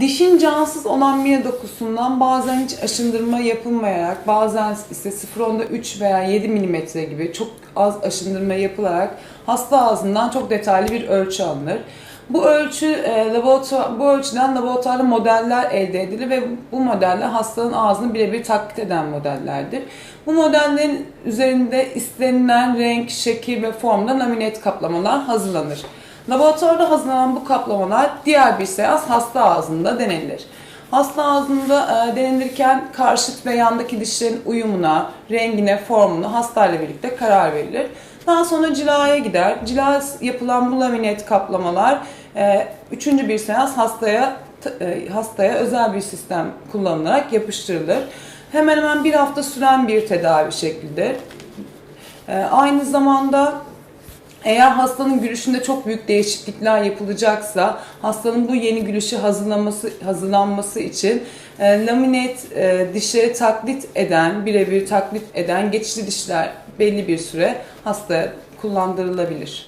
Dişin cansız olan mine dokusundan bazen hiç aşındırma yapılmayarak, bazen ise 0.3 veya 7 milimetre gibi çok az aşındırma yapılarak hasta ağzından çok detaylı bir ölçü alınır. Bu ölçü e, laboratuvar, bu ölçüden laboratuvarda modeller elde edilir ve bu modeller hastanın ağzını birebir taklit eden modellerdir. Bu modellerin üzerinde istenilen renk, şekil ve formda laminet kaplamalar hazırlanır. Laboratuvarda hazırlanan bu kaplamalar diğer bir seans hasta ağzında denilir. Hasta ağzında e, denilirken karşıt ve yandaki dişlerin uyumuna, rengine, formuna hastayla birlikte karar verilir. Daha sonra cilaya gider. Cila yapılan bu laminet kaplamalar e, üçüncü bir seans hastaya e, hastaya özel bir sistem kullanılarak yapıştırılır. Hemen hemen bir hafta süren bir tedavi şeklidir. E, aynı zamanda eğer hastanın gülüşünde çok büyük değişiklikler yapılacaksa, hastanın bu yeni gülüşü hazırlaması, hazırlanması için e, laminet e, dişleri taklit eden, birebir taklit eden geçici dişler belli bir süre hastaya kullandırılabilir.